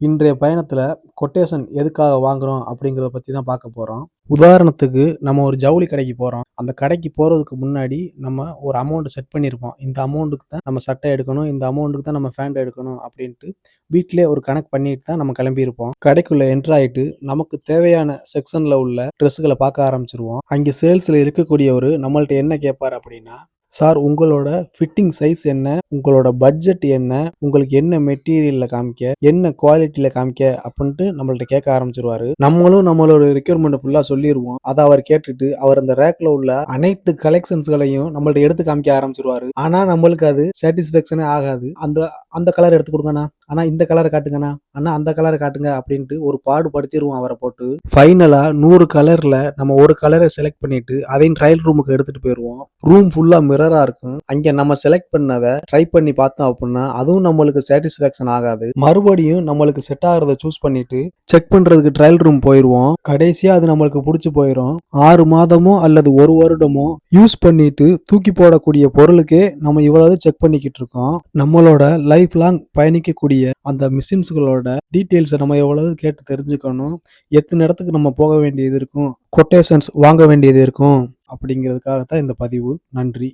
இன்றைய பயணத்தில் கொட்டேஷன் எதுக்காக வாங்குறோம் அப்படிங்கிறத பற்றி தான் பார்க்க போகிறோம் உதாரணத்துக்கு நம்ம ஒரு ஜவுளி கடைக்கு போகிறோம் அந்த கடைக்கு போகிறதுக்கு முன்னாடி நம்ம ஒரு அமௌண்ட் செட் பண்ணியிருப்போம் இந்த அமௌண்ட்டுக்கு தான் நம்ம சட்டை எடுக்கணும் இந்த அமௌண்ட்டுக்கு தான் நம்ம ஃபேண்ட் எடுக்கணும் அப்படின்ட்டு வீட்டிலே ஒரு கணக்கு பண்ணிட்டு தான் நம்ம கிளம்பியிருப்போம். கடைக்குள்ளே என்ட்ரு ஆகிட்டு நமக்கு தேவையான செக்ஷனில் உள்ள ட்ரெஸ்ஸுகளை பார்க்க ஆரம்பிச்சிருவோம். அங்கே சேல்ஸில் இருக்கக்கூடியவர் நம்மள்ட்ட என்ன கேட்பார் அப்படின்னா சார் உங்களோட ஃபிட்டிங் சைஸ் என்ன? உங்களோட பட்ஜெட் என்ன? உங்களுக்கு என்ன மெட்டீரியலில் காமிக்க? என்ன குவாலிட்டியில் காமிக்க? அப்படின்ட்டு நம்மள்ட்ட கேட்க ஆரம்பிச்சிருவாரு. நம்மளும் நம்மளோட ரெக்யர்மெண்ட் ஃபுல்லாக சொல்லிடுவோம் அதை அவர் கேட்டுட்டு அவர் அந்த ரேக்கில் உள்ள அனைத்து கலெக்ஷன்ஸ்களையும் நம்மள்ட்ட எடுத்து காமிக்க ஆரம்பிச்சிருவாரு. ஆனால் நம்மளுக்கு அது சாட்டிஸ்ஃபேக்ஷனே ஆகாது. அந்த அந்த கலர் எடுத்து கொடுங்கண்ணா. ஆனால் இந்த கலரை காட்டுங்கண்ணா. அண்ணா அந்த கலரை காட்டுங்க அப்படின்ட்டு ஒரு பாடுபடுத்திடுவோம் அவரை போட்டு. ஃபைனலாக நூறு கலரில் நம்ம ஒரு கலரை செலக்ட் பண்ணிட்டு அதையும் ட்ரையல் ரூமுக்கு எடுத்துகிட்டு போயிடுவோம். ரூம் ஃபுல்லாக மிரராக இருக்கும். அங்கே நம்ம செலக்ட் பண்ணதை ட்ரை பண்ணி பார்த்தோம் அப்படின்னா அதுவும் நம்மளுக்கு சாட்டிஸ்ஃபேக்ஷன் ஆகாது. மறுபடியும் நம்மளுக்கு செட் ஆகிறத சூஸ் பண்ணிட்டு செக் பண்ணுறதுக்கு ட்ரையல் ரூம் போயிடுவோம். கடைசியாக அது நம்மளுக்கு பிடிச்சி போயிடும் ஆறு மாதமோ அல்லது ஒரு வருடமோ யூஸ் பண்ணிட்டு தூக்கி போடக்கூடிய பொருளுக்கே நம்ம இவ்வளவு செக் பண்ணிக்கிட்டு இருக்கோம். நம்மளோட லைஃப் லாங் பயணிக்கக்கூடிய அந்த மிஷின்ஸ்களோட டீட்டெயில்ஸை நம்ம எவ்வளவு கேட்டு தெரிஞ்சுக்கணும் எத்தனை இடத்துக்கு நம்ம போக வேண்டியது இருக்கும் கொட்டேஷன்ஸ் வாங்க வேண்டியது இருக்கும் அப்படிங்கிறதுக்காக தான் இந்த பதிவு. நன்றி.